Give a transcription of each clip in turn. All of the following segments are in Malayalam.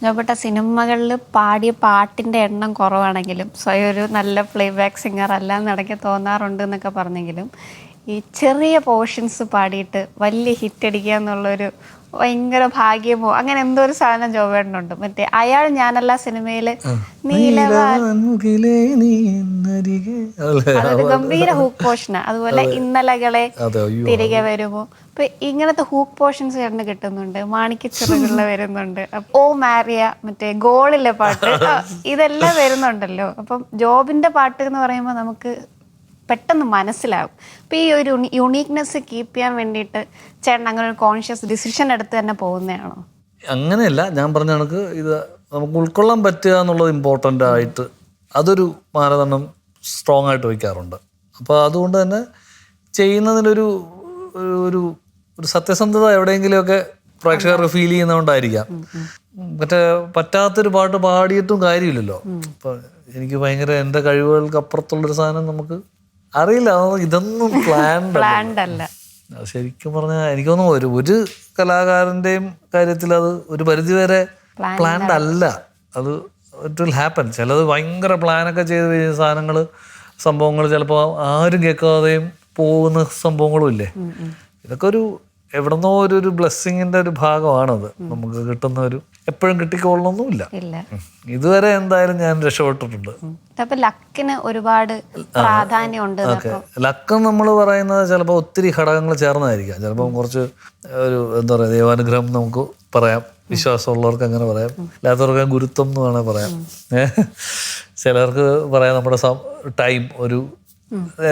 ജോബട്ട സിനിമകളിൽ പാടിയ പാട്ടിന്റെ എണ്ണം കുറവാണെങ്കിലും സ്വയം ഒരു നല്ല പ്ലേ ബാക്ക് സിംഗർ അല്ല എന്നിടയ്ക്ക് തോന്നാറുണ്ട് എന്നൊക്കെ പറഞ്ഞെങ്കിലും ഈ ചെറിയ പോർഷൻസ് പാടിയിട്ട് വലിയ ഹിറ്റ് അടിക്കുക എന്നുള്ളൊരു ഭയങ്കര ഭാഗ്യമോ അങ്ങനെ എന്തോ ഒരു സാധനം ജോബേട്ടനുണ്ട് മറ്റേ അയാൾ ഞാനല്ല സിനിമയിൽ. അതൊരു ഗംഭീര ഹൂക്ക് പോർഷനാണ് അതുപോലെ ഇന്നലകളെ തിരികെ വരുമോ ഇപ്പൊ ഇങ്ങനത്തെ ഹൂക്ക് പോർഷൻസ് ചേട്ടന് കിട്ടുന്നുണ്ട്. മാണിക്യച്ചിറകളിൽ വരുന്നുണ്ട്. ഓ മാറിയ മറ്റേ ഗോളിലെ പാട്ട്. ഇതെല്ലാം വരുന്നുണ്ടല്ലോ. അപ്പം ജോബിന്റെ പാട്ട് എന്ന് പറയുമ്പോൾ നമുക്ക് പെട്ടെന്ന് മനസ്സിലാവും. അപ്പോൾ ഈ ഒരു യുണീക്നെസ് കീപ്പ് ചെയ്യാൻ വേണ്ടിയിട്ട് ചേട്ടൻ അങ്ങനെ ഒരു കോൺഷ്യസ് ഡിസിഷൻ എടുത്ത് തന്നെ പോകുന്നതാണോ? അങ്ങനെയല്ല ഞാൻ പറഞ്ഞ കണക്ക് ഇത് നമുക്ക് ഉൾക്കൊള്ളാൻ പറ്റുക എന്നുള്ളത് ഇമ്പോർട്ടന്റ് ആയിട്ട് അതൊരു മാനദണ്ഡം സ്ട്രോങ് ആയിട്ട് വയ്ക്കാറുണ്ട്. അപ്പോൾ അതുകൊണ്ട് തന്നെ ചെയ്യുന്നതിനൊരു ഒരു- ഒരു ഒരു സത്യസന്ധത എവിടെയെങ്കിലുമൊക്കെ പ്രേക്ഷകർക്ക് ഫീൽ ചെയ്യുന്നതുകൊണ്ടായിരിക്കാം. മറ്റേ പറ്റാത്തൊരു പാട്ട് പാടിയിട്ടും കാര്യമില്ലല്ലോ. അപ്പം എനിക്ക് ഭയങ്കര എന്റെ കഴിവുകൾക്ക് അപ്പുറത്തുള്ളൊരു സാധനം നമുക്ക് അറിയില്ല. ഇതൊന്നും പ്ലാൻഡ് അല്ല. ശരിക്കും പറഞ്ഞാൽ എനിക്ക് തോന്നുന്നു ഒരു ഒരു കലാകാരന്റെയും കാര്യത്തിൽ അത് ഒരു പരിധിവരെ പ്ലാൻഡ് അല്ല. അത് ഇറ്റ് വിൽ ഹാപ്പൻ ചിലത് ഭയങ്കര പ്ലാനൊക്കെ ചെയ്ത് കഴിഞ്ഞ സാധനങ്ങൾ സംഭവങ്ങൾ ചിലപ്പോൾ ആരും കേൾക്കാതെയും പോകുന്ന സംഭവങ്ങളും ഇല്ലേ? ഇതൊക്കെ ഒരു എവിടെന്നോ ഒരു ഒരു ബ്ലെസ്സിങ്ങിന്റെ ഒരു ഭാഗമാണത്. നമുക്ക് കിട്ടുന്ന ഒരു എപ്പോഴും കിട്ടിക്കൊള്ളണമെന്നുമില്ല ഇല്ല. ഇതുവരെ എന്തായാലും ഞാൻ രക്ഷപ്പെട്ടിട്ടുണ്ട്. ലക്കിന് ഒരുപാട് ലക്കം നമ്മൾ പറയുന്നത് ചിലപ്പോൾ ഒത്തിരി ഘടകങ്ങൾ ചേർന്നായിരിക്കാം ചിലപ്പോൾ കുറച്ച് ഒരു എന്താ പറയുക ദൈവാനുഗ്രഹം നമുക്ക് പറയാം. വിശ്വാസമുള്ളവർക്ക് അങ്ങനെ പറയാം. അല്ലാത്തവർക്ക് ഗുരുത്വം എന്ന് വേണേൽ പറയാം. ചിലർക്ക് പറയാം നമ്മുടെ ടൈം ഒരു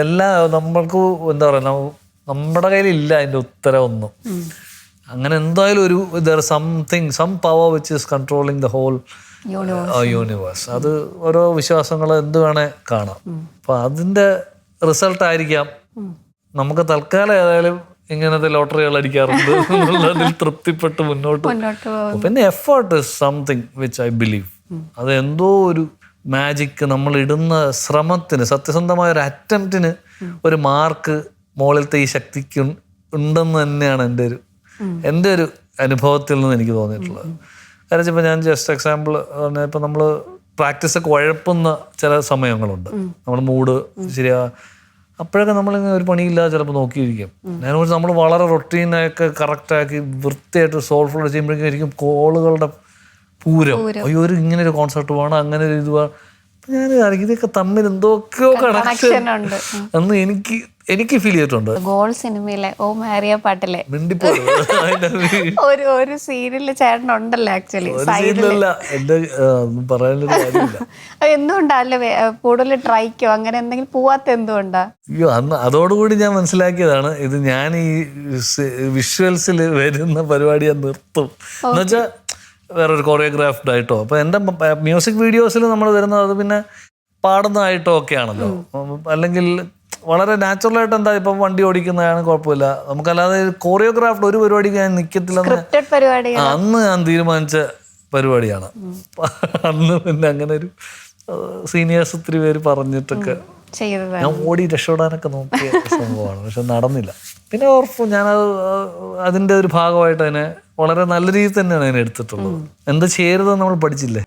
എല്ലാ നമ്മൾക്ക് എന്താ പറയുക നമ്മുടെ കയ്യിലില്ല അതിന്റെ ഉത്തരം ഒന്നും അങ്ങനെ എന്തായാലും ഒരു there something some power which is controlling the whole universe അത് ഓരോ വിശ്വാസങ്ങൾ എന്ത് വേണേ കാണാം. അപ്പൊ അതിന്റെ റിസൾട്ട് ആയിരിക്കാം. നമുക്ക് തൽക്കാലം ഏതായാലും ഇങ്ങനത്തെ ലോട്ടറികൾ അടിക്കാറുണ്ട് എന്നുള്ളതിൽ തൃപ്തിപ്പെട്ട് മുന്നോട്ട് പിന്നെ effort is something which I believe അത് എന്തോ ഒരു മാജിക്ക് നമ്മൾ ഇടുന്ന ശ്രമത്തിന് സത്യസന്ധമായ ഒരു അറ്റംപ്റ്റിന് ഒരു മാർക്ക് മുകളിലത്തെ ഈ ശക്തിക്ക് ഉണ്ടെന്ന് തന്നെയാണ് എന്റെ ഒരു എന്റെ ഒരു അനുഭവത്തിൽ നിന്ന് എനിക്ക് തോന്നിയിട്ടുള്ളത്. കാരണം വെച്ചാൽ ഞാൻ ജസ്റ്റ് എക്സാമ്പിൾ പറഞ്ഞാൽ ഇപ്പം നമ്മൾ പ്രാക്ടീസൊക്കെ ഉഴപ്പുന്ന ചില സമയങ്ങളുണ്ട്. നമ്മൾ മൂഡ് ശരിയാ. അപ്പോഴൊക്കെ നമ്മളിങ്ങനെ ഒരു പണിയില്ലാതെ ചിലപ്പോൾ നോക്കിയിരിക്കും. ഞാൻ നമ്മൾ വളരെ റൊട്ടീനൊക്കെ കറക്റ്റാക്കി വൃത്തിയായിട്ട് സോൾഫുൾ ചെയ്യുമ്പോഴേക്കും ആയിരിക്കും കോളുകളുടെ പൂരം. അയ്യോ ഒരു ഇങ്ങനെ ഒരു കോൺസെർട്ട് വേണം അങ്ങനെ ഒരു ഇത് വേണം. ഞാൻ ഇതൊക്കെ തമ്മിൽ എന്തൊക്കെയോ കണക്ഷൻ അന്ന് എനിക്ക് എനിക്ക് ഫീൽ ചെയ്തിട്ടുണ്ട്. ഗോൾ സിനിമയിലെ ഓ മാറിയ പാട്ടിലെ. മിണ്ടിപ്പോയി. ഒരു- ഒരു സീരിയലിൽ ചേട്ടൻ ഉണ്ടല്ലോ ആക്ച്വലി എന്റെ പറയാനൊരു കാര്യമില്ല. എന്തുകൊണ്ടല്ലേ കൂടുതൽ ട്രൈക്കോ അങ്ങനെ എന്തെങ്കിലും പോവാത്ത എന്തുകൊണ്ടാ? അയ്യോ അന്ന് അതോടുകൂടി ഞാൻ മനസ്സിലാക്കിയതാണ് ഇത് ഞാൻ ഈ വിഷ്വൽസിൽ വരുന്ന പരിപാടി ഞാൻ നിർത്തും. എന്നുവെച്ചാൽ വേറൊരു കൊറിയോഗ്രാഫ്ഡ് ആയിട്ടോ. അപ്പൊ എന്റെ മ്യൂസിക് വീഡിയോസിൽ നമ്മൾ വരുന്നത് അത് പിന്നെ പാടുന്നതായിട്ടോ ഒക്കെ ആണല്ലോ. അല്ലെങ്കിൽ വളരെ നാച്ചുറലായിട്ട് എന്താ ഇപ്പം വണ്ടി ഓടിക്കുന്നതാണ് കുഴപ്പമില്ല. നമുക്കല്ലാതെ കോറിയോഗ്രാഫർ ഒരു പരിപാടി ഞാൻ നിൽക്കത്തില്ലെന്ന് സ്ക്രിപ്റ്റഡ് പരിപാടി അന്ന് ഞാൻ തീരുമാനിച്ച പരിപാടിയാണ്. അന്ന് പിന്നെ അങ്ങനെ ഒരു സീനിയേഴ്സ് ഒത്തിരി പേര് പറഞ്ഞിട്ടൊക്കെ ഞാൻ ഓടി രക്ഷപ്പെടാനൊക്കെ നോക്കിയ സംഭവമാണ് പക്ഷെ നടന്നില്ല. പിന്നെ ഓർfu ഞാനത് അതിന്റെ ഒരു ഭാഗമായിട്ട് അതിനെ വളരെ നല്ല രീതിയിൽ തന്നെയാണ് അതിനെ എടുത്തിട്ടുള്ളത്. എന്താ ചെയ്യരുതെന്ന് നമ്മൾ പഠിച്ചില്ലേ?